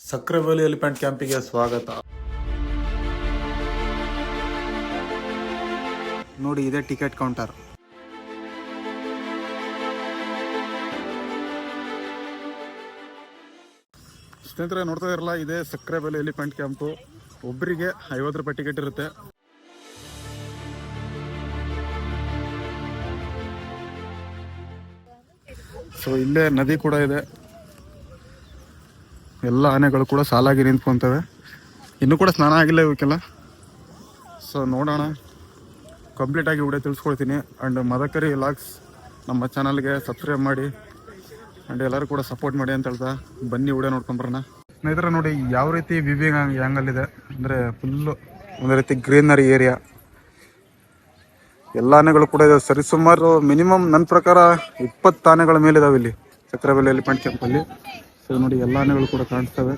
ಸಕ್ರೆವೇಲಿ elephant ಕ್ಯಾಂಪಿಗೆ ಸ್ವಾಗತ. ನೋಡಿ, ಇದೆ ಟಿಕೆಟ್ ಕೌಂಟರ್. ಸ್ನೇಹಿತರೆ, ನೋಡ್ತಾ ಇರಲ್ಲ, ಇದೆ ಬೆಲೆ ಎಲಿಫೆಂಟ್ ಕ್ಯಾಂಪು. ಒಬ್ಬರಿಗೆ ಐವತ್ತು ರೂಪಾಯಿ ಟಿಕೆಟ್ ಇರುತ್ತೆ. ಸೊ ಇಲ್ಲೇ ನದಿ ಕೂಡ ಇದೆ. ಎಲ್ಲ ಆನೆಗಳು ಕೂಡ ಸಾಲಾಗಿ ನಿಂತ್ಕೊತವೆ. ಇನ್ನೂ ಕೂಡ ಸ್ನಾನ ಆಗಿಲ್ಲ ಇವಕ್ಕೆಲ್ಲ. ಸೊ ನೋಡೋಣ. ಕಂಪ್ಲೀಟ್ ಆಗಿ ವಿಡಿಯೋ ತಿಳಿಸ್ಕೊಳ್ತೀನಿ. ಆ್ಯಂಡ್ ಮದಕರಿ ಲಾಗ್ಸ್ ನಮ್ಮ ಚಾನಲ್ಗೆ ಸಬ್ಸ್ಕ್ರೈಬ್ ಮಾಡಿ. ಆ್ಯಂಡ್ ಎಲ್ಲರೂ ಕೂಡ ಸಪೋರ್ಟ್ ಮಾಡಿ ಅಂತ ಹೇಳ್ತಾ ಬನ್ನಿ ವಿಡಿಯೋ ನೋಡ್ಕೊಂಬರೋಣ ಸ್ನೇಹಿತರೆ ನೋಡಿ, ಯಾವ ರೀತಿ ವಿವಿಂಗ್ ಇದೆ ಅಂದರೆ ಫುಲ್ಲು ಒಂದು ರೀತಿ ಗ್ರೀನರಿ ಏರಿಯಾ ಎಲ್ಲ ಆನೆಗಳು ಕೂಡ ಇದಾವೆ. ಸರಿಸುಮಾರು ಮಿನಿಮಮ್ ನನ್ನ ಪ್ರಕಾರ ಇಪ್ಪತ್ತು ಆನೆಗಳ ಮೇಲಿದಾವೆ ಇಲ್ಲಿ. ಚಕ್ರಬೆಲೆ ಎಲಿಫೆಂಟ್ ಕ್ಯಾಂಪಲ್ಲಿ ಸೊ ನೋಡಿ, ಎಲ್ಲ ಆನೆಗಳು ಕೂಡ ಕಾಣಿಸ್ತವೆ.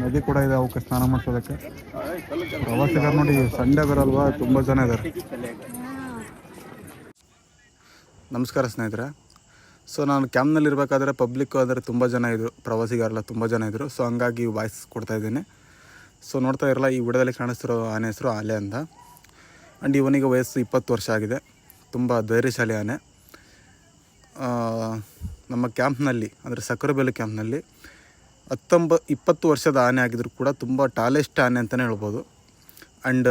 ನದಿ ಕೂಡ ಇದೆ ಅವಕ್ಕೆ ಸ್ನಾನ ಮಾಡ್ಸೋದಕ್ಕೆ. ಪ್ರವಾಸಿಗರು ನೋಡಿ, ಸಂಡೆ ಬರಲ್ವಾ? ತುಂಬ ಜನ ಇದ್ದಾರೆ ನಮಸ್ಕಾರ ಸ್ನೇಹಿತರೆ. ಸೊ ನಾನು ಕ್ಯಾಂಪ್ನಲ್ಲಿರ್ಬೇಕಾದ್ರೆ ಪಬ್ಲಿಕ್ಕು ಪಬ್ಲಿಕ್ ಆದರೆ ತುಂಬ ಜನ ಇದ್ದರು ಪ್ರವಾಸಿಗರೆಲ್ಲ ತುಂಬ ಜನ ಇದ್ದರು ಸೊ ಹಂಗಾಗಿ ವಾಯ್ಸ್ ಕೊಡ್ತಾ ಇದ್ದೀನಿ. ಸೊ ನೋಡ್ತಾ ಇರಲ್ಲ, ಈ ವಿಡದಲ್ಲಿ ಕಾಣಿಸ್ತಿರೋ ಆನೆ ಹೆಸರು ಆಲೆ ಅಂತ. ಆ್ಯಂಡ್ ಇವನಿಗೆ ವಯಸ್ಸು ಇಪ್ಪತ್ತು ವರ್ಷ ಆಗಿದೆ. ತುಂಬ ಧೈರ್ಯಶಾಲಿ ಆನೆ. ನಮ್ಮ ಕ್ಯಾಂಪ್ನಲ್ಲಿ ಅಂದರೆ ಸಕ್ಕರೆಬೆಲೆ ಕ್ಯಾಂಪ್ನಲ್ಲಿ ಹತ್ತೊಂಬ ಇಪ್ಪತ್ತು ವರ್ಷದ ಆನೆ ಆಗಿದ್ರು ಕೂಡ ತುಂಬ ಟಾಲೆಸ್ಟ್ ಆನೆ ಅಂತಲೇ ಹೇಳ್ಬೋದು. ಆ್ಯಂಡ್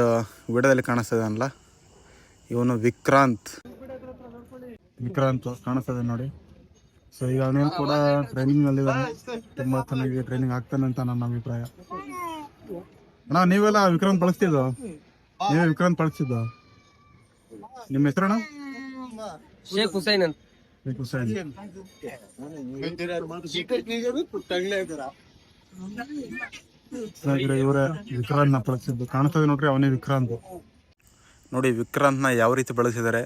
ವಿಡದಲ್ಲಿ ಕಾಣಿಸ್ತದೆ ಇದ್ದಾನಲ್ಲ ಇವನು ವಿಕ್ರಾಂತ್. ವಿಕ್ರಾಂತ್ ಕಾಣಿಸ್ತದೆ ನೋಡಿ. ಸೊ ಈಗ ಅವನೇನು ಕೂಡ ಟ್ರೈನಿಂಗ್ನಲ್ಲಿ ತುಂಬ ತುಂಬಾ ಚೆನ್ನಾಗಿ ಟ್ರೈನಿಂಗ್ ಆಗ್ತಾನೆ ಅಂತ ನನ್ನ ಅಭಿಪ್ರಾಯ. ಅಣ್ಣ ನೀವೆಲ್ಲ ವಿಕ್ರಾಂತ್ ಬಳಸ್ತಿದ್ದು ನೀವೇ ವಿಕ್ರಾಂತ್ ಬಳಸ್ತಿದ್ದು ನಿಮ್ಮ ಹೆಸರಣ್ಣ? ಶೇಖ್ ಹುಸೈನ್ ಅಂತ. ಇವರೇ ವಿಕ್ರಾಂತ್ನ ಬಳಸಿದ್ದು ಕಾಣಿಸ್ತದೆ ನೋಡ್ರಿ ಅವನೇ ವಿಕ್ರಾಂತ್. ನೋಡಿ ವಿಕ್ರಾಂತ್ನ ಯಾವ ರೀತಿ ಬಳಸಿದ್ದಾರೆ.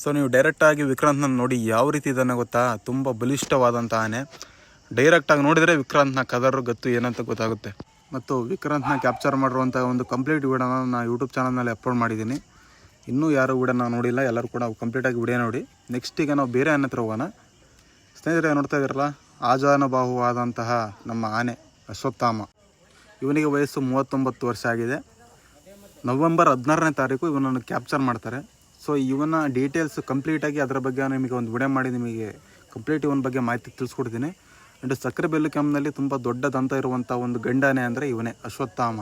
ಸೊ ನೀವು ಡೈರೆಕ್ಟಾಗಿ ವಿಕ್ರಾಂತ್ನ ನೋಡಿ ಯಾವ ರೀತಿ ಇದನ್ನು ಗೊತ್ತಾ? ತುಂಬ ಬಲಿಷ್ಠವಾದಂಥ ಆನೆ. ಡೈರೆಕ್ಟಾಗಿ ನೋಡಿದರೆ ವಿಕ್ರಾಂತ್ನ ಕದರ್ ಗತ್ತು ಏನಂತ ಗೊತ್ತಾಗುತ್ತೆ. ಮತ್ತು ವಿಕ್ರಾಂತ್ನ ಕ್ಯಾಪ್ಚರ್ ಮಾಡಿರುವಂಥ ಒಂದು ಕಂಪ್ಲೀಟ್ ವಿಡಿಯೋನ ನಾನು ಯೂಟ್ಯೂಬ್ ಚಾನಲ್ನಲ್ಲಿ ಅಪ್ಲೋಡ್ ಮಾಡಿದ್ದೀನಿ. ಇನ್ನೂ ಯಾರು ನಾವು ನೋಡಿಲ್ಲ, ಎಲ್ಲರೂ ಕೂಡ ಕಂಪ್ಲೀಟಾಗಿ ವಿಡಿಯೋ ನೋಡಿ. ನೆಕ್ಸ್ಟ್ ಈಗ ನಾವು ಬೇರೆ ಆನೆ ಹತ್ರ ಹೋಗೋಣ. ಸ್ನೇಹಿತರೆ, ನೋಡ್ತಾ ಇದ್ದೀರಲ್ಲ ಆಜಾನುಬಾಹುವಾದಂತಹ ನಮ್ಮ ಆನೆ ಅಶ್ವತ್ಥಾಮ. ಇವನಿಗೆ ವಯಸ್ಸು ಮೂವತ್ತೊಂಬತ್ತು ವರ್ಷ ಆಗಿದೆ. ನವೆಂಬರ್ ಹದಿನಾರನೇ ತಾರೀಕು ಇವನನ್ನು ಕ್ಯಾಪ್ಚರ್ ಮಾಡ್ತಾರೆ. ಸೊ ಇವನ ಡೀಟೇಲ್ಸ್ ಕಂಪ್ಲೀಟಾಗಿ ಅದರ ಬಗ್ಗೆ ನಿಮಗೆ ಒಂದು ವಿಡಿಯೋ ಮಾಡಿ, ನಿಮಗೆ ಕಂಪ್ಲೀಟ್ ಇವನ ಬಗ್ಗೆ ಮಾಹಿತಿ ತಿಳಿಸ್ಕೊಡ್ತೀನಿ. ಆ್ಯಂಡ್ ಸಕ್ಕರೆ ಬೆಲ್ಲು ಕ್ಯಾಂಪ್ನಲ್ಲಿ ತುಂಬ ದೊಡ್ಡ ದಂತ ಇರುವಂಥ ಒಂದು ಗಂಡಾನೆ ಅಂದರೆ ಇವನೇ ಅಶ್ವತ್ಥಾಮ.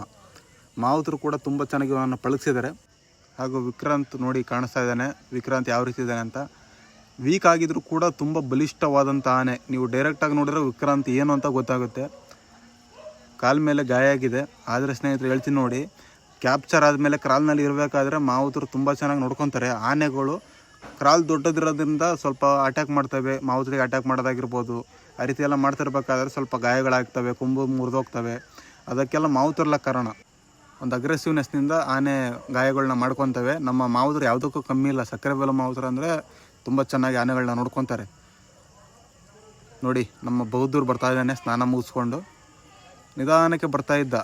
ಮಾವುತರು ಕೂಡ ತುಂಬ ಚೆನ್ನಾಗಿ ಇವನನ್ನು ಪಳಗಿಸಿದ್ದಾರೆ. ಹಾಗೂ ವಿಕ್ರಾಂತ್ ನೋಡಿ ಕಾಣಿಸ್ತಾ ಇದ್ದಾನೆ. ವಿಕ್ರಾಂತ್ ಯಾವ ರೀತಿ ಇದ್ದಾನೆ ಅಂತ. ವೀಕ್ ಆಗಿದ್ರು ಕೂಡ ತುಂಬ ಬಲಿಷ್ಠವಾದಂಥ ಆನೆ. ನೀವು ಡೈರೆಕ್ಟಾಗಿ ನೋಡಿದ್ರೆ ವಿಕ್ರಾಂತ್ ಏನು ಅಂತ ಗೊತ್ತಾಗುತ್ತೆ. ಕಾಲ ಮೇಲೆ ಗಾಯ ಆಗಿದೆ. ಆದರೆ ಸ್ನೇಹಿತರು ಹೇಳ್ತೀನಿ ನೋಡಿ ಕ್ಯಾಪ್ಚರ್ ಆದಮೇಲೆ ಕ್ರಾಲ್ನಲ್ಲಿ ಇರಬೇಕಾದ್ರೆ ಮಾವುತರು ತುಂಬ ಚೆನ್ನಾಗಿ ನೋಡ್ಕೊತಾರೆ. ಆನೆಗಳು ಕ್ರಾಲ್ ದೊಡ್ಡದಿರೋದ್ರಿಂದ ಸ್ವಲ್ಪ ಅಟ್ಯಾಕ್ ಮಾಡ್ತವೆ. ಮಾವುತರಿಗೆ ಅಟ್ಯಾಕ್ ಮಾಡೋದಾಗಿರ್ಬೋದು. ಆ ರೀತಿ ಎಲ್ಲ ಮಾಡ್ತಿರ್ಬೇಕಾದ್ರೆ ಸ್ವಲ್ಪ ಗಾಯಗಳಾಗ್ತವೆ, ಕೊಂಬು ಮುರಿದೋಗ್ತವೆ. ಅದಕ್ಕೆಲ್ಲ ಮಾವುತರಲ್ಲ ಕಾರಣ. ಒಂದು ಅಗ್ರೆಸಿವ್ನೆಸ್ನಿಂದ ಆನೆ ಗಾಯಗಳನ್ನ ಮಾಡ್ಕೊತವೆ. ನಮ್ಮ ಮಾವುದ್ರು ಯಾವುದಕ್ಕೂ ಕಮ್ಮಿ ಇಲ್ಲ. ಸಕ್ಕರೆ ಬೆಲ್ಲ ಮಾವುದ್ರು ಅಂದರೆ ತುಂಬ ಚೆನ್ನಾಗಿ ಆನೆಗಳನ್ನ ನೋಡ್ಕೊತಾರೆ. ನೋಡಿ, ನಮ್ಮ ಬೌದ್ಧರು ಬರ್ತಾ ಇದ್ದಾನೆ, ಸ್ನಾನ ಮುಗಿಸ್ಕೊಂಡು. ನಿಧಾನಕ್ಕೆ ಬರ್ತಾ ಇದ್ದ.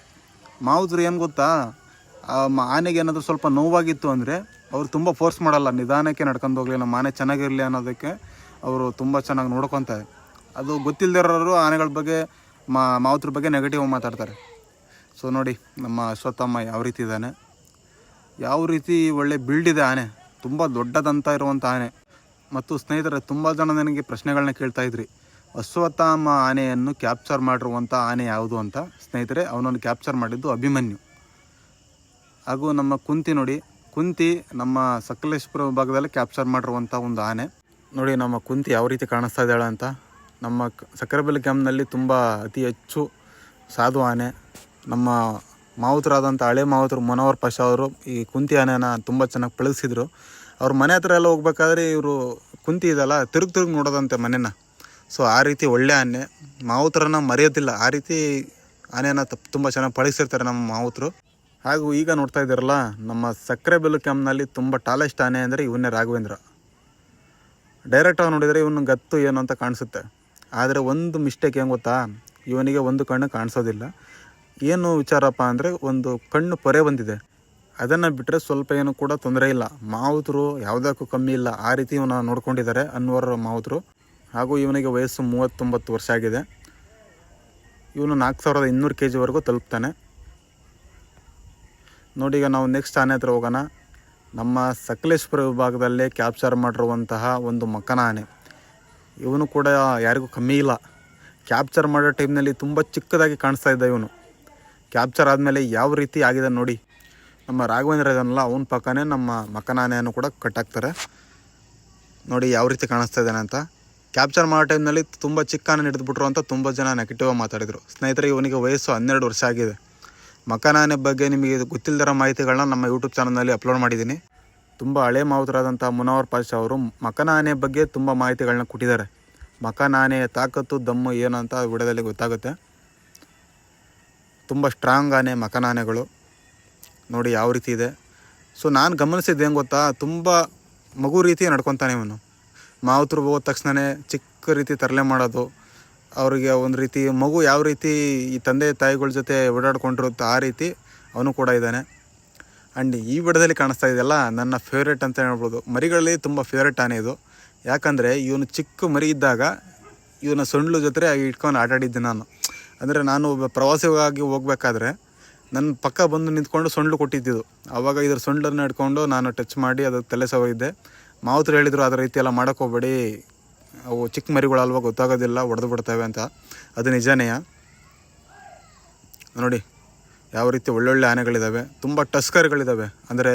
ಮಾವುದ್ರು ಏನು ಗೊತ್ತಾ? ಆನೆಗೆ ಏನಾದರೂ ಸ್ವಲ್ಪ ನೋವಾಗಿತ್ತು ಅಂದರೆ ಅವರು ತುಂಬ ಫೋರ್ಸ್ ಮಾಡಲ್ಲ. ನಿಧಾನಕ್ಕೆ ನಡ್ಕೊಂಡು ಹೋಗಲಿ, ನಮ್ಮ ಆನೆ ಚೆನ್ನಾಗಿರಲಿ ಅನ್ನೋದಕ್ಕೆ ಅವರು ತುಂಬ ಚೆನ್ನಾಗಿ ನೋಡ್ಕೊತಾರೆ. ಅದು ಗೊತ್ತಿಲ್ಲದಿರೋರು ಆನೆಗಳ ಬಗ್ಗೆ ಮಾವುದ್ರ ಬಗ್ಗೆ ನೆಗೆಟಿವ್ ಮಾತಾಡ್ತಾರೆ. ಸೊ ನೋಡಿ, ನಮ್ಮ ಅಶ್ವತ್ಥಮ್ಮ ಯಾವ ರೀತಿ ಇದ್ದಾನೆ? ಯಾವ ರೀತಿ ಒಳ್ಳೆ ಬಿಲ್ಡ್ ಇದೆ ಆನೆ? ತುಂಬ ದೊಡ್ಡದಂತ ಇರುವಂಥ ಆನೆ. ಮತ್ತು ಸ್ನೇಹಿತರೆ, ತುಂಬ ಜನ ನನಗೆ ಪ್ರಶ್ನೆಗಳನ್ನ ಕೇಳ್ತಾ ಇದ್ರಿ. ಅಶ್ವತ್ಥಾಮ ಆನೆಯನ್ನು ಕ್ಯಾಪ್ಚರ್ ಮಾಡಿರುವಂಥ ಆನೆ ಯಾವುದು ಅಂತ? ಸ್ನೇಹಿತರೆ, ಅವನನ್ನು ಕ್ಯಾಪ್ಚರ್ ಮಾಡಿದ್ದು ಅಭಿಮನ್ಯು. ಹಾಗೂ ನಮ್ಮ ಕುಂತಿ ನೋಡಿ, ಕುಂತಿ ನಮ್ಮ ಸಕಲೇಶ್ಪುರ ಭಾಗದಲ್ಲಿ ಕ್ಯಾಪ್ಚರ್ ಮಾಡಿರುವಂಥ ಒಂದು ಆನೆ. ನೋಡಿ, ನಮ್ಮ ಕುಂತಿ ಯಾವ ರೀತಿ ಕಾಣಿಸ್ತಾ ಇದ್ದಾಳೆ ಅಂತ? ನಮ್ಮ ಸಕ್ಕರೆಬೆಲೆ ಕ್ಯಾಂಪ್ನಲ್ಲಿ ತುಂಬ ಅತಿ ಹೆಚ್ಚು ಸಾಧು ಆನೆ. ನಮ್ಮ ಮಾವುತರಾದಂಥ ಹಳೆ ಮಾವುತರು ಮನೋಹರ್ ಪಾಷ ಅವರು ಈ ಕುಂತಿ ಆನೆನ ತುಂಬ ಚೆನ್ನಾಗಿ ಪಳಗಿಸಿದ್ರು ಅವ್ರ ಮನೆ ಹತ್ರ ಎಲ್ಲ ಹೋಗ್ಬೇಕಾದ್ರೆ ಇವರು ಕುಂತಿ ಇದಲ್ಲ, ತಿರುಗಿ ತಿರುಗಿ ನೋಡೋದಂತೆ ಮನೆನ. ಸೊ ಆ ರೀತಿ ಒಳ್ಳೆ ಆನೆ. ಮಾವುತರನ್ನ ಮರೆಯೋದಿಲ್ಲ. ಆ ರೀತಿ ಆನೆನ ತುಂಬ ಚೆನ್ನಾಗಿ ಪಳಗಿಸಿರ್ತಾರೆ ನಮ್ಮ ಮಾವುತರು. ಹಾಗೂ ಈಗ ನೋಡ್ತಾ ಇದ್ದೀರಲ್ಲ, ನಮ್ಮ ಸಕ್ಕರೆ ಬೆಲ್ಲು ಕ್ಯಾಂಪ್ನಲ್ಲಿ ತುಂಬ ಟಾಲೆಸ್ಟ್ ಆನೆ ಅಂದರೆ ಇವನ್ನೇ ರಾಘವೇಂದ್ರ. ಡೈರೆಕ್ಟಾಗಿ ನೋಡಿದರೆ ಇವನು ಗತ್ತು ಏನು ಅಂತ ಕಾಣಿಸುತ್ತೆ. ಆದರೆ ಒಂದು ಮಿಸ್ಟೇಕ್ ಏನು ಗೊತ್ತಾ? ಇವನಿಗೆ ಒಂದು ಕಣ್ಣು ಕಾಣಿಸೋದಿಲ್ಲ. ಏನು ವಿಚಾರಪ್ಪ ಅಂದರೆ ಒಂದು ಕಣ್ಣು ಪೊರೆ ಬಂದಿದೆ. ಅದನ್ನು ಬಿಟ್ಟರೆ ಸ್ವಲ್ಪ ಏನು ಕೂಡ ತೊಂದರೆ ಇಲ್ಲ. ಮಾವುತರು ಯಾವುದಕ್ಕೂ ಕಮ್ಮಿ ಇಲ್ಲ. ಆ ರೀತಿ ಇವನ ನೋಡ್ಕೊಂಡಿದ್ದಾರೆ ಅನ್ವರ್ ಮಾವುತರು. ಹಾಗೂ ಇವನಿಗೆ ವಯಸ್ಸು ಮೂವತ್ತೊಂಬತ್ತು ವರ್ಷ ಆಗಿದೆ. ಇವನು ನಾಲ್ಕು ಸಾವಿರದ ಇನ್ನೂರು ಕೆ ಜಿವರೆಗೂ ತಲುಪ್ತಾನೆ. ನೋಡಿ ಈಗ ನಾವು ನೆಕ್ಸ್ಟ್ ಆನೆ ಹತ್ರ ಹೋಗೋಣ. ನಮ್ಮ ಸಕಲೇಶ್ಪುರ ವಿಭಾಗದಲ್ಲೇ ಕ್ಯಾಪ್ಚರ್ ಮಾಡಿರುವಂತಹ ಒಂದು ಮಕ್ಕನ ಆನೆ. ಇವನು ಕೂಡ ಯಾರಿಗೂ ಕಮ್ಮಿ ಇಲ್ಲ. ಕ್ಯಾಪ್ಚರ್ ಮಾಡೋ ಟೈಮ್ನಲ್ಲಿ ತುಂಬ ಚಿಕ್ಕದಾಗಿ ಕಾಣಿಸ್ತಾ ಇದ್ದ ಇವನು. ಕ್ಯಾಪ್ಚರ್ ಆದಮೇಲೆ ಯಾವ ರೀತಿ ಆಗಿದೆ ನೋಡಿ. ನಮ್ಮ ರಾಘವೇಂದ್ರ ಇದನ್ನಲ್ಲ ಅವನ ಪಕ್ಕನೇ ನಮ್ಮ ಮಕ್ಕನಾನೆಯನ್ನು ಕೂಡ ಕಟ್ಟಾಕ್ತಾರೆ ನೋಡಿ ಯಾವ ರೀತಿ ಕಾಣಿಸ್ತಾ ಇದ್ದಾನೆ ಅಂತ. ಕ್ಯಾಪ್ಚರ್ ಮಾಡೋ ಟೈಮ್ನಲ್ಲಿ ತುಂಬ ಚಿಕ್ಕನ ಹಿಡಿದುಬಿಟ್ರು ಅಂತ ತುಂಬ ಜನ ನೆಗೆಟಿವ್ ಮಾತಾಡಿದರು. ಸ್ನೇಹಿತರೆ, ಇವನಿಗೆ ವಯಸ್ಸು ಹನ್ನೆರಡು ವರ್ಷ ಆಗಿದೆ. ಮಕನ ಆನೆ ಬಗ್ಗೆ ನಿಮಗೆ ಗೊತ್ತಿಲ್ಲದರ ಮಾಹಿತಿಗಳನ್ನ ನಮ್ಮ ಯೂಟ್ಯೂಬ್ ಚಾನಲ್ನಲ್ಲಿ ಅಪ್ಲೋಡ್ ಮಾಡಿದ್ದೀನಿ. ತುಂಬ ಹಳೆ ಮಾವುತರಾದಂಥ ಮುನವರ್ ಪಾಷಾ ಅವರು ಮಕನ ಆನೆ ಬಗ್ಗೆ ತುಂಬ ಮಾಹಿತಿಗಳನ್ನ ಕೊಟ್ಟಿದ್ದಾರೆ. ಮಕನಾನೆಯ ತಾಕತ್ತು, ದಮ್ಮು, ಏನು ಅಂತ ವಿಡಿಯೋದಲ್ಲಿ ಗೊತ್ತಾಗುತ್ತೆ. ತುಂಬ ಸ್ಟ್ರಾಂಗ್ ಆನೆ, ಮಕನಾನೆಗಳು. ನೋಡಿ ಯಾವ ರೀತಿ ಇದೆ. ಸೊ ನಾನು ಗಮನಿಸಿದ್ದು ಹೆಂಗೆ ಗೊತ್ತಾ? ತುಂಬ ಮಗು ರೀತಿ ನಡ್ಕೊತಾನೆ ಇವನು. ಮಾವುತರು ಹೋದ ತಕ್ಷಣವೇ ಚಿಕ್ಕ ರೀತಿ ತರಲೆ ಮಾಡೋದು. ಅವರಿಗೆ ಒಂದು ರೀತಿ ಮಗು ಯಾವ ರೀತಿ ಈ ತಂದೆ ತಾಯಿಗಳ ಜೊತೆ ಓಡಾಡ್ಕೊಂಡಿರುತ್ತೋ ಆ ರೀತಿ ಅವನು ಕೂಡ ಇದ್ದಾನೆ. ಆ್ಯಂಡ್ ಈ ಬಿಡದಲ್ಲಿ ಕಾಣಿಸ್ತಾ ಇದೆಯಲ್ಲ ನನ್ನ ಫೇವ್ರೇಟ್ ಅಂತ ಹೇಳ್ಬೋದು. ಮರಿಗಳಲ್ಲಿ ತುಂಬ ಫೇವ್ರೇಟ್ ಆನೆ ಇದು. ಯಾಕಂದರೆ ಇವನು ಚಿಕ್ಕ ಮರಿ ಇದ್ದಾಗ ಇವನ ಸೊಂಡ್ಲು ಜೊತೆ ಇಟ್ಕೊಂಡು ಆಟಾಡಿದ್ದೆ ನಾನು. ಅಂದರೆ ನಾನು ಪ್ರವಾಸಿಗಾಗಿ ಹೋಗ್ಬೇಕಾದ್ರೆ ನನ್ನ ಪಕ್ಕ ಬಂದು ನಿಂತ್ಕೊಂಡು ಸೊಂಡ್ಲು ಕೊಟ್ಟಿದ್ದಿದ್ದು ಆವಾಗ ಇದ್ರ ಸೊಂಡ್ಲನ್ನು ಹಿಡ್ಕೊಂಡು ನಾನು ಟಚ್ ಮಾಡಿ ಅದು ತಲೆ ಸವಿದ್ದೆ ಮಾವುತರು ಹೇಳಿದರು ಅದರ ರೀತಿ ಎಲ್ಲ ಮಾಡೋಕ್ಕೋಗ್ಬೇಡಿ ಅವು ಚಿಕ್ಕ ಮರಿಗಳಲ್ವ ಗೊತ್ತಾಗೋದಿಲ್ಲ, ಒಡೆದು ಬಿಡ್ತವೆ ಅಂತ. ಅದು ನಿಜಾನೇ ನೋಡಿ, ಯಾವ ರೀತಿ ಒಳ್ಳೊಳ್ಳೆ ಆನೆಗಳಿದ್ದಾವೆ ತುಂಬ ಟಸ್ಕರ್ಗಳಿದ್ದಾವೆ ಅಂದರೆ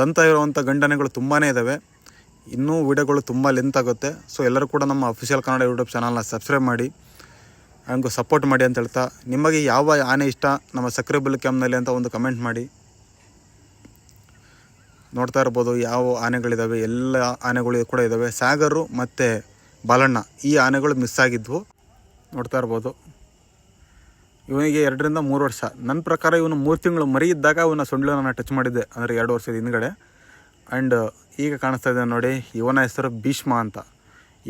ದಂತ ಇರುವಂಥ ಗಂಡನೆಗಳು ತುಂಬಾ ಇದ್ದಾವೆ ಇನ್ನೂ ವಿಡಿಯೋಗಳು ತುಂಬ ಲೆಂತ್ ಆಗುತ್ತೆ. ಸೊ ಎಲ್ಲರೂ ಕೂಡ ನಮ್ಮ ಅಫಿಷಿಯಲ್ ಕನ್ನಡ ಯೂಟ್ಯೂಬ್ ಚಾನಲ್ನ ಸಬ್ಸ್ಕ್ರೈಬ್ ಮಾಡಿ. ಹಂಗೂ ಸಪೋರ್ಟ್ ಮಾಡಿ ಅಂತ ಹೇಳ್ತಾ, ನಿಮಗೆ ಯಾವ ಆನೆ ಇಷ್ಟ? ನಮ್ಮ ಸಕ್ರೆಬಲ್ ಬುಲ್ ಕ್ಯಾಮ್ನಲ್ಲಿ ಅಂತ ಒಂದು ಕಮೆಂಟ್ ಮಾಡಿ. ನೋಡ್ತಾ ಇರ್ಬೋದು, ಯಾವ ಆನೆಗಳಿದ್ದಾವೆ ಎಲ್ಲ ಆನೆಗಳು ಕೂಡ ಇದ್ದಾವೆ ಸಾಗರು ಮತ್ತು ಬಾಲಣ್ಣ, ಈ ಆನೆಗಳು ಮಿಸ್ ಆಗಿದ್ವು. ನೋಡ್ತಾ ಇರ್ಬೋದು. ಇವನಿಗೆ ಎರಡರಿಂದ ಮೂರು ವರ್ಷ. ನನ್ನ ಪ್ರಕಾರ ಇವನು ಮೂರು ತಿಂಗಳು ಮರಿ ಇದ್ದಾಗ ಇವನ ಸೊಂಡ್ಲನ್ನು ಟಚ್ ಮಾಡಿದ್ದೆ, ಅಂದರೆ ಎರಡು ವರ್ಷದ ಹಿಂದ್ಗಡೆ. ಆ್ಯಂಡ್ ಈಗ ಕಾಣಿಸ್ತಾ ಇದೆ ನೋಡಿ, ಇವನ ಹೆಸರು ಭೀಷ್ಮ ಅಂತ.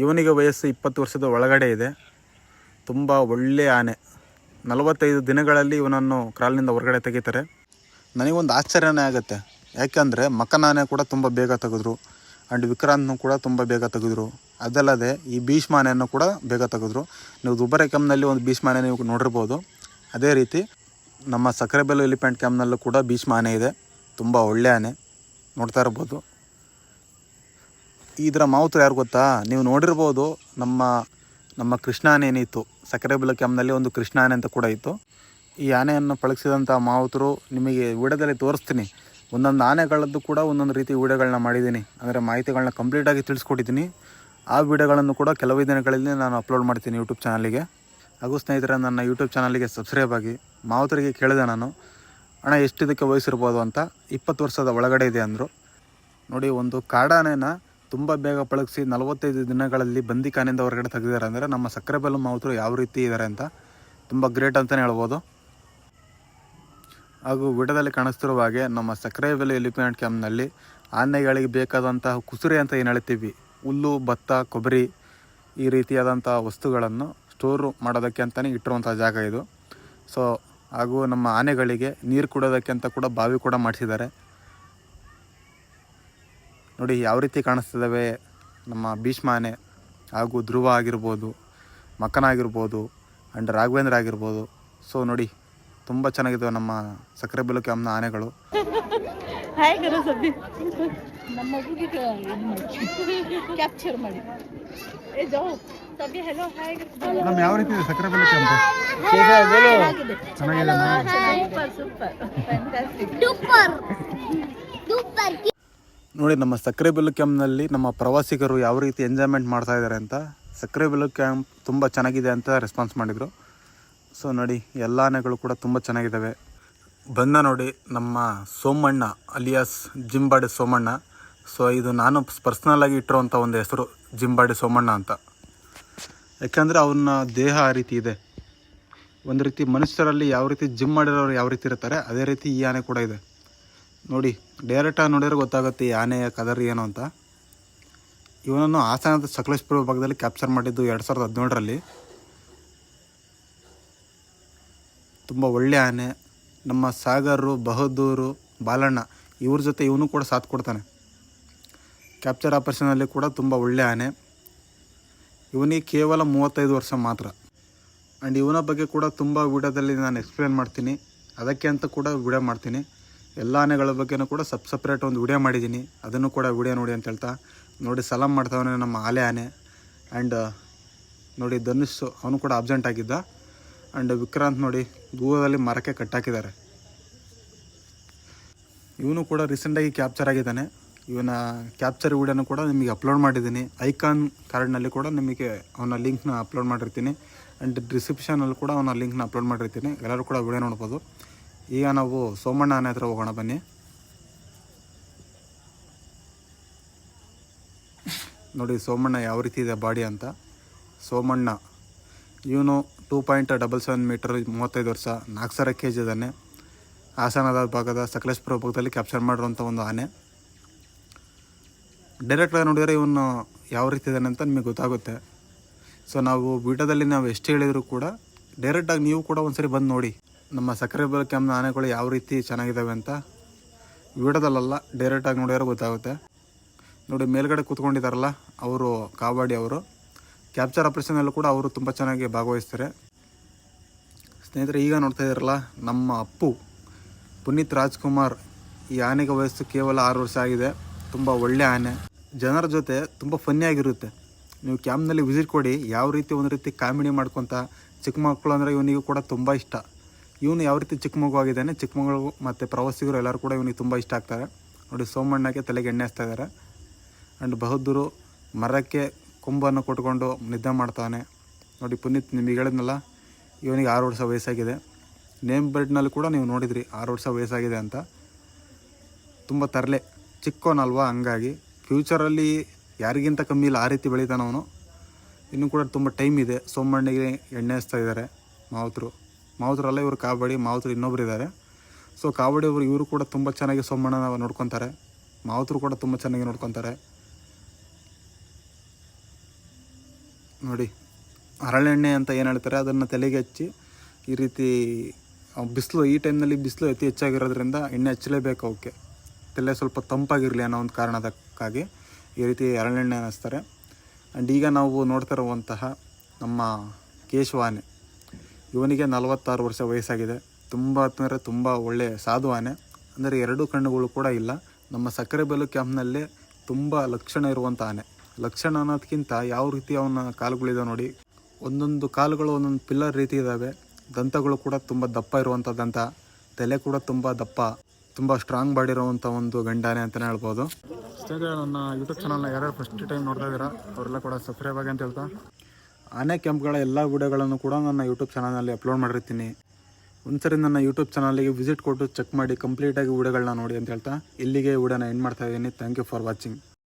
ಇವನಿಗೆ ವಯಸ್ಸು ಇಪ್ಪತ್ತು ವರ್ಷದ ಒಳಗಡೆ ಇದೆ. ತುಂಬ ಒಳ್ಳೆಯ ಆನೆ. ನಲವತ್ತೈದು ದಿನಗಳಲ್ಲಿ ಇವನನ್ನು ಕ್ರಾಲ್ನಿಂದ ಹೊರಗಡೆ ತೆಗಿತಾರೆ. ನನಗೊಂದು ಆಶ್ಚರ್ಯನೇ ಆಗುತ್ತೆ. ಯಾಕೆಂದರೆ ಮಕ್ಕನ ಆನೆ ಕೂಡ ತುಂಬ ಬೇಗ ತೆಗೆದ್ರು. ಆ್ಯಂಡ್ ವಿಕ್ರಾಂತ್ನು ಕೂಡ ತುಂಬ ಬೇಗ ತೆಗೆದ್ರು. ಅದಲ್ಲದೆ ಈ ಭೀಷ್ಮ ಆನೆಯನ್ನು ಕೂಡ ಬೇಗ ತೆಗೆದ್ರು. ನೀವು ದುಬಾರೆ ಕ್ಯಾಂಪ್ನಲ್ಲಿ ಒಂದು ಭೀಷ್ಮ ಆನೆ ನೀವು ನೋಡಿರ್ಬೋದು. ಅದೇ ರೀತಿ ನಮ್ಮ ಸಕ್ಕರೆಬೆಲ್ಲು ಎಲಿಫೆಂಟ್ ಕ್ಯಾಂಪ್ನಲ್ಲೂ ಕೂಡ ಭೀಷ್ಮ ಆನೆ ಇದೆ. ತುಂಬ ಒಳ್ಳೆ ಆನೆ. ನೋಡ್ತಾ ಇರ್ಬೋದು. ಇದರ ಮಾವುತ್ರ ಯಾರು ಗೊತ್ತಾ? ನೀವು ನೋಡಿರ್ಬೋದು ನಮ್ಮ ನಮ್ಮ ಕೃಷ್ಣ ಆನೆ ಏನಿತ್ತು ಸಕ್ಕರೆಬೆಲ್ಲ ಕ್ಯಾಮ್ನಲ್ಲಿ ಒಂದು ಕೃಷ್ಣ ಆನೆ ಅಂತ ಕೂಡ ಇತ್ತು. ಈ ಆನೆಯನ್ನು ಪಳಗಿಸಿದಂಥ ಮಾವುತರು ನಿಮಗೆ ವಿಡಿಯೋದಲ್ಲಿ ತೋರಿಸ್ತೀನಿ. ಒಂದೊಂದು ಆನೆಗಳದ್ದು ಕೂಡ ಒಂದೊಂದು ರೀತಿ ವಿಡಿಯೋಗಳನ್ನ ಮಾಡಿದ್ದೀನಿ. ಅಂದರೆ ಮಾಹಿತಿಗಳನ್ನ ಕಂಪ್ಲೀಟಾಗಿ ತಿಳಿಸ್ಕೊಟ್ಟಿದ್ದೀನಿ. ಆ ವಿಡಿಯೋಗಳನ್ನು ಕೂಡ ಕೆಲವೇ ದಿನಗಳಲ್ಲಿ ನಾನು ಅಪ್ಲೋಡ್ ಮಾಡ್ತೀನಿ ಯೂಟ್ಯೂಬ್ ಚಾನಲಿಗೆ ಹಾಗೂ ಸ್ನೇಹಿತರೆ, ನನ್ನ ಯೂಟ್ಯೂಬ್ ಚಾನಲಿಗೆ ಸಬ್ಸ್ಕ್ರೈಬ್ ಆಗಿ ಮಾವುತರಿಗೆ ಕೇಳಿದೆ ನಾನು. ಹಣ ಎಷ್ಟಿದಕ್ಕೆ ವಹಿಸಿರ್ಬೋದು ಅಂತ ಇಪ್ಪತ್ತು ವರ್ಷದ ಒಳಗಡೆ ಇದೆ ಅಂದರು. ನೋಡಿ, ಒಂದು ಕಾಡಾನೆನ ತುಂಬ ಬೇಗ ಪಳಗಿಸಿ ನಲವತ್ತೈದು ದಿನಗಳಲ್ಲಿ ಬಂದಿಖಾನೆಯಿಂದ ಹೊರಗಡೆ ತೆಗೆದಿದ್ದಾರೆ. ಅಂದರೆ ನಮ್ಮ ಸಕ್ಕರೆ ಬೆಲ್ಲ ಮಾವುತರು ಯಾವ ರೀತಿ ಇದ್ದಾರೆ ಅಂತ ತುಂಬ ಗ್ರೇಟ್ ಅಂತಲೇ ಹೇಳ್ಬೋದು. ಹಾಗೂ ವಿಡದಲ್ಲಿ ಕಾಣಿಸ್ತಿರುವ ಹಾಗೆ ನಮ್ಮ ಸಕ್ಕರೆ ಬೆಲೆ ಎಲಿಫೆಂಟ್ ಕ್ಯಾಂಪ್ನಲ್ಲಿ ಆನೆಗಳಿಗೆ ಬೇಕಾದಂತಹ ಕುಸುರೆ ಅಂತ ಏನು ಹೇಳ್ತೀವಿ? ಹುಲ್ಲು, ಭತ್ತ, ಕೊಬ್ಬರಿ ಈ ರೀತಿಯಾದಂಥ ವಸ್ತುಗಳನ್ನು ಸ್ಟೋರು ಮಾಡೋದಕ್ಕೆ ಅಂತಲೇ ಇಟ್ಟಿರುವಂಥ ಜಾಗ ಇದು. ಸೊ ಹಾಗೂ ನಮ್ಮ ಆನೆಗಳಿಗೆ ನೀರು ಕುಡೋದಕ್ಕೆ ಅಂತ ಕೂಡ ಬಾವಿ ಕೂಡ ಮಾಡಿಸಿದ್ದಾರೆ. ನೋಡಿ ಯಾವ ರೀತಿ ಕಾಣಿಸ್ತಿದ್ದಾವೆ? ನಮ್ಮ ಭೀಷ್ಮಾನೆ. ಹಾಗೂ ಧ್ರುವ ಆಗಿರ್ಬೋದು ಮಕ್ಕನ ಆಗಿರ್ಬೋದು ಆ್ಯಂಡ್ ರಾಘವೇಂದ್ರ ಆಗಿರ್ಬೋದು. ಸೊ ನೋಡಿ ತುಂಬ ಚೆನ್ನಾಗಿದ್ದಾವೆ ನಮ್ಮ ಸಕ್ಕರೆ ಬೆಲ್ಲು ಕ್ಯಾಂಪ್ನ ಆನೆಗಳು. ನಮ್ಮ ಮಗುಗೆ ಇದು ಕ್ಯಾಪ್ಚರ್ ಮಾಡಿ. ಏ ಜಾವ್ ಸದ್ಯ ಹೆಲೋ ಹಾಯ್ ನಮ್ಮ ಯಾವ ರೀತಿ ಇದೆ ಸಕ್ಕರೆ ಬೆಲ್ಲು ಚೆನ್ನಾಗಿದೆ ನೋಡಿ, ನಮ್ಮ ಸಕ್ಕರೆ ಬೆಲ್ಲು ಕ್ಯಾಂಪ್ನಲ್ಲಿ ನಮ್ಮ ಪ್ರವಾಸಿಗರು ಯಾವ ರೀತಿ ಎಂಜಾಯ್ಮೆಂಟ್ ಮಾಡ್ತಾ ಇದ್ದಾರೆ ಅಂತ ಸಕ್ಕರೆ ಬೆಲ್ಲು ಕ್ಯಾಂಪ್ ತುಂಬ ಚೆನ್ನಾಗಿದೆ ಅಂತ ರೆಸ್ಪಾನ್ಸ್ ಮಾಡಿದರು. ಸೊ ನೋಡಿ, ಎಲ್ಲ ಆನೆಗಳು ಕೂಡ ತುಂಬ ಚೆನ್ನಾಗಿದ್ದಾವೆ. ಬಂದ ನೋಡಿ, ನಮ್ಮ ಸೋಮಣ್ಣ, ಅಲಿಯಾಸ್ ಜಿಂಬಾಡಿ ಸೋಮಣ್ಣ. ಸೊ ಇದು ನಾನು ಪರ್ಸ್ನಲಾಗಿ ಇಟ್ಟಿರುವಂಥ ಒಂದು ಹೆಸರು, ಜಿಂಬಾಡಿ ಸೋಮಣ್ಣ ಅಂತ. ಯಾಕೆಂದರೆ ಅವನ ದೇಹ ಆ ರೀತಿ ಇದೆ. ಒಂದು ರೀತಿ ಮನುಷ್ಯರಲ್ಲಿ ಯಾವ ರೀತಿ ಜಿಮ್ ಮಾಡಿರೋರು ಯಾವ ರೀತಿ ಇರ್ತಾರೆ, ಅದೇ ರೀತಿ ಈ ಆನೆ ಕೂಡ ಇದೆ. ನೋಡಿ ಡೈರೆಕ್ಟಾಗಿ ನೋಡಿದ್ರೆ ಗೊತ್ತಾಗುತ್ತೆ ಈ ಆನೆಯ ಕದರಿ ಏನು ಅಂತ. ಇವನನ್ನು ಹಾಸನದ ಸಕಲೇಶ್ಪುರ ಭಾಗದಲ್ಲಿ ಕ್ಯಾಪ್ಚರ್ ಮಾಡಿದ್ದು ಎರಡು ಸಾವಿರದ ಹದಿನೇಳರಲ್ಲಿ. ತುಂಬ ಒಳ್ಳೆ ಆನೆ, ನಮ್ಮ ಸಾಗರು, ಬಹದ್ದೂರು, ಬಾಲಣ್ಣ, ಇವ್ರ ಜೊತೆ ಇವನು ಕೂಡ ಸಾಥ್ ಕೊಡ್ತಾನೆ. ಕ್ಯಾಪ್ಚರ್ ಆಪರೇಷನಲ್ಲಿ ಕೂಡ ತುಂಬ ಒಳ್ಳೆ ಆನೆ. ಇವನಿಗೆ ಕೇವಲ ಮೂವತ್ತೈದು ವರ್ಷ ಮಾತ್ರ. ಆ್ಯಂಡ್ ಇವನ ಬಗ್ಗೆ ಕೂಡ ತುಂಬ ವಿಡಿಯೋದಲ್ಲಿ ನಾನು ಎಕ್ಸ್ಪ್ಲೇನ್ ಮಾಡ್ತೀನಿ. ಅದಕ್ಕೆ ಅಂತ ಕೂಡ ವಿಡಿಯೋ ಮಾಡ್ತೀನಿ. ಎಲ್ಲ ಆನೆಗಳ ಬಗ್ಗೆನೂ ಕೂಡ ಸಪ್ ಸಪ್ರೇಟ್ ಒಂದು ವಿಡಿಯೋ ಮಾಡಿದ್ದೀನಿ. ಅದನ್ನು ಕೂಡ ವಿಡಿಯೋ ನೋಡಿ ಅಂತ ಹೇಳ್ತಾ. ನೋಡಿ ಸಲಾಮ್ ಮಾಡ್ತಾವನೆ ನಮ್ಮ ಆಲೆ ಆನೆ. ಆ್ಯಂಡ್ ನೋಡಿ, ಧನುಷ್ ಅವನು ಕೂಡ ಅಬ್ಸೆಂಟ್ ಆಗಿದ್ದ. ಆ್ಯಂಡ್ ವಿಕ್ರಾಂತ್ ನೋಡಿ, ದೂರದಲ್ಲಿ ಮರಕ್ಕೆ ಕಟ್ಟಾಕಿದ್ದಾರೆ ಇವನು ಕೂಡ ರೀಸೆಂಟಾಗಿ ಕ್ಯಾಪ್ಚರ್ ಆಗಿದ್ದಾನೆ. ಇವನ ಕ್ಯಾಪ್ಚರ್ ವಿಡಿಯೋನು ಕೂಡ ನಿಮಗೆ ಅಪ್ಲೋಡ್ ಮಾಡಿದ್ದೀನಿ. ಐಕಾನ್ ಕಾರ್ಡ್ನಲ್ಲಿ ಕೂಡ ನಿಮಗೆ ಅವನ ಲಿಂಕ್ನ ಅಪ್ಲೋಡ್ ಮಾಡಿರ್ತೀನಿ. ಆ್ಯಂಡ್ ಡಿಸ್ಕ್ರಿಪ್ಷನಲ್ಲಿ ಕೂಡ ಅವನ ಲಿಂಕ್ನ ಅಪ್ಲೋಡ್ ಮಾಡಿರ್ತೀನಿ. ಎಲ್ಲರೂ ಕೂಡ ವಿಡಿಯೋ ನೋಡ್ಬೋದು. ಈಗ ನಾವು ಸೋಮಣ್ಣ ಆನೆ ಹತ್ರ ಹೋಗೋಣ, ಬನ್ನಿ. ನೋಡಿ, ಸೋಮಣ್ಣ ಯಾವ ರೀತಿ ಇದೆ ಬಾಡಿ ಅಂತ. ಸೋಮಣ್ಣ, ಇವನು two point double seven metre ಮೂವತ್ತೈದು ವರ್ಷ ನಾಲ್ಕು ಸಾವಿರ ಕೆ ಜಿ ಇದ್ದಾನೆ. ಹಾಸನದ ಭಾಗದ ಸಕಲೇಶ್ಪುರ ಭಾಗದಲ್ಲಿ ಕ್ಯಾಪ್ಚರ್ ಮಾಡಿರುವಂಥ ಒಂದು ಆನೆ. ಡೈರೆಕ್ಟಾಗಿ ನೋಡಿದರೆ ಇವನು ಯಾವ ರೀತಿ ಇದ್ದಾನೆ ಅಂತ ನಿಮಗೆ ಗೊತ್ತಾಗುತ್ತೆ. ಸೊ ನಾವು ವಿಡಿಯೋದಲ್ಲಿ ನಾವು ಎಷ್ಟು ಹೇಳಿದರೂ ಕೂಡ ಡೈರೆಕ್ಟಾಗಿ ನೀವು ಕೂಡ ಒಂದ್ಸರಿ ಬಂದು ನೋಡಿ. ನಮ್ಮ ಸಕ್ಕರೆ ಬಲ್ ಆನೆಗಳು ಯಾವ ರೀತಿ ಚೆನ್ನಾಗಿದ್ದಾವೆ ಅಂತ ವಿಡಿಯೋದಲ್ಲ ಡೈರೆಕ್ಟಾಗಿ ನೋಡಿದ್ರೆ ಗೊತ್ತಾಗುತ್ತೆ. ನೋಡಿ, ಮೇಲ್ಗಡೆ ಕೂತ್ಕೊಂಡಿದ್ದಾರಲ್ಲ, ಅವರು ಕಾಬಾಡಿ ಅವರು. ಕ್ಯಾಪ್ಚರ್ ಆಪ್ರೇಷನಲ್ಲೂ ಕೂಡ ಅವರು ತುಂಬ ಚೆನ್ನಾಗಿ ಭಾಗವಹಿಸ್ತಾರೆ. ಸ್ನೇಹಿತರೆ, ಈಗ ನೋಡ್ತಾ ಇದ್ದಾರಲ್ಲ, ನಮ್ಮ ಅಪ್ಪು ಪುನೀತ್ ರಾಜ್ಕುಮಾರ್ ಈ ಆನೆಗೆ ವಯಸ್ಸು ಕೇವಲ ಆರು ವರ್ಷ ಆಗಿದೆ. ತುಂಬ ಒಳ್ಳೆ ಆನೆ. ಜನರ ಜೊತೆ ತುಂಬ ಫನ್ನಿಯಾಗಿರುತ್ತೆ ನೀವು ಕ್ಯಾಂಪ್ನಲ್ಲಿ ವಿಸಿಟ್ ಕೊಡಿ, ಯಾವ ರೀತಿ ಒಂದು ರೀತಿ ಕಾಮಿಡಿ ಮಾಡ್ಕೊತ ಚಿಕ್ಕ ಮಕ್ಕಳು ಅಂದರೆ ಇವನಿಗೂ ಕೂಡ ತುಂಬ ಇಷ್ಟ. ಇವನು ಯಾವ ರೀತಿ ಚಿಕ್ಕ ಮಗು ಆಗಿದ್ದಾನೆ, ಚಿಕ್ಕ ಮಗಳು ಮತ್ತು ಪ್ರವಾಸಿಗರು ಎಲ್ಲರೂ ಕೂಡ ಇವನಿಗೆ ತುಂಬ ಇಷ್ಟ ಆಗ್ತಾರೆ. ನೋಡಿ, ಸೋಮಣ್ಣಗೆ ತಲೆಗೆ ಎಣ್ಣೆ ಹಚ್ತಾ ಇದ್ದಾರೆ ಆ್ಯಂಡ್ ಬಹದ್ದೂರು ಮರಕ್ಕೆ ಕೊಂಬನ್ನು ಕೊಟ್ಕೊಂಡು ನಿದ್ದೆ ಮಾಡ್ತಾನೆ. ನೋಡಿ, ಪುನೀತ್, ನಿಮಗೆ ಹೇಳಿದ್ನಲ್ಲ, ಇವನಿಗೆ ಆರು ವರ್ಷ ವಯಸ್ಸಾಗಿದೆ. ನೇಮ್ ಬ್ರೆಡ್ನಲ್ಲಿ ಕೂಡ ನೀವು ನೋಡಿದ್ರಿ, ಆರು ವರ್ಷ ವಯಸ್ಸಾಗಿದೆ ಅಂತ. ತುಂಬ ತರಲೆ, ಚಿಕ್ಕೋನಲ್ವಾ ಹಂಗಾಗಿ. ಫ್ಯೂಚರಲ್ಲಿ ಯಾರಿಗಿಂತ ಕಮ್ಮಿ ಇಲ್ಲ, ಆ ರೀತಿ ಬೆಳೀತಾನವನು ಇನ್ನೂ ಕೂಡ ತುಂಬ ಟೈಮ್ ಇದೆ, ಸೋಮಣ್ಣಿಗೆ ಎಣ್ಣೆ ಹಚ್ತಾ ಇದ್ದಾರೆ ಮಾವುತರು. ಮಾವುತರಲ್ಲ ಇವರು ಕಾಬಡಿ ಮಾವುತರು ಇನ್ನೊಬ್ರು ಇದ್ದಾರೆ ಸೊ ಕಾಬಡಿ ಅವರು ಇವರು ಕೂಡ ತುಂಬ ಚೆನ್ನಾಗಿ ಸೋಮಣ್ಣನ ನೋಡ್ಕೊತಾರೆ. ಮಾವುತರು ಕೂಡ ತುಂಬ ಚೆನ್ನಾಗಿ ನೋಡ್ಕೊತಾರೆ. ನೋಡಿ ಹರಳೆಣ್ಣೆ ಅಂತ ಏನು ಹೇಳ್ತಾರೆ, ಅದನ್ನು ತಲೆಗೆ ಹಚ್ಚಿ ಈ ರೀತಿ ಬಿಸಿಲು, ಈ ಟೈಮ್ನಲ್ಲಿ ಬಿಸಿಲು ಅತಿ ಹೆಚ್ಚಾಗಿರೋದ್ರಿಂದ ಎಣ್ಣೆ ಹಚ್ಚಲೇಬೇಕು ಅವಕ್ಕೆ ತಲೆ ಸ್ವಲ್ಪ ತಂಪಾಗಿರಲಿ ಅನ್ನೋ ಒಂದು ಕಾರಣದಕ್ಕಾಗಿ ಈ ರೀತಿ ಹರಳೆಣ್ಣೆ ಅನ್ನಿಸ್ತಾರೆ ಆ್ಯಂಡ್ ಈಗ ನಾವು ನೋಡ್ತಾ ಇರುವಂತಹ ನಮ್ಮ ಕೇಶವ ಆನೆ ಇವನಿಗೆ ನಲವತ್ತಾರು ವರ್ಷ ವಯಸ್ಸಾಗಿದೆ. ತುಂಬ ಅಂದರೆ ತುಂಬ ಒಳ್ಳೆಯ ಸಾಧು ಆನೆ ಅಂದರೆ ಎರಡು ಕಣ್ಣುಗಳು ಕೂಡ ಇಲ್ಲ. ನಮ್ಮ ಸಕ್ಕರೆ ಬೆಲ್ಲು ಕ್ಯಾಂಪ್ನಲ್ಲೇ ತುಂಬ ಲಕ್ಷಣ ಇರುವಂಥ ಆನೆ ಲಕ್ಷಣ ಅನ್ನೋದಕ್ಕಿಂತ ಯಾವ ರೀತಿ ಅವನ ಕಾಲುಗಳಿದೆ ನೋಡಿ. ಒಂದೊಂದು ಕಾಲುಗಳು ಒಂದೊಂದು ಪಿಲ್ಲರ್ ರೀತಿ ಇದ್ದಾವೆ ದಂತಗಳು ಕೂಡ ತುಂಬ ದಪ್ಪ ಇರುವಂಥ ದಂತ. ತಲೆ ಕೂಡ ತುಂಬ ದಪ್ಪ. ತುಂಬ ಸ್ಟ್ರಾಂಗ್ ಬಾಡಿ ಇರುವಂಥ ಒಂದು ಗಂಡಾನೆ ಅಂತಲೇ ಹೇಳ್ಬೋದು. ಸ್ನೇಹಿತರೆ, ನನ್ನ ಯೂಟ್ಯೂಬ್ ಚಾನಲ್ನ ಯಾರ್ಯಾರು ಫಸ್ಟ್ ಟೈಮ್ ನೋಡ್ತಾ ಇದ್ದೀರಾ, ಅವರೆಲ್ಲ ಕೂಡ ಸಬ್ಸ್ಕ್ರೈಬ್ ಆಗಿ ಅಂತ ಹೇಳ್ತಾ. ಆನೆ ಕ್ಯಾಂಪ್ಗಳ ಎಲ್ಲ ವಿಡಿಯೋಗಳನ್ನು ಕೂಡ ನನ್ನ ಯೂಟ್ಯೂಬ್ ಚಾನಲ್ನಲ್ಲಿ ಅಪ್ಲೋಡ್ ಮಾಡಿರ್ತೀನಿ. ಒಂದ್ಸರಿ ನನ್ನ ಯೂಟ್ಯೂಬ್ ಚಾನಲಿಗೆ ವಿಸಿಟ್ ಕೊಟ್ಟು ಚೆಕ್ ಮಾಡಿ ಕಂಪ್ಲೀಟಾಗಿ ವಿಡಿಯೋಗಳನ್ನ ನೋಡಿ ಅಂತ ಹೇಳ್ತಾ ಇಲ್ಲಿಗೆ ವಿಡಿಯೋನ ಎಂಡ್ ಮಾಡ್ತಾ ಇದ್ದೀನಿ. Thank you for watching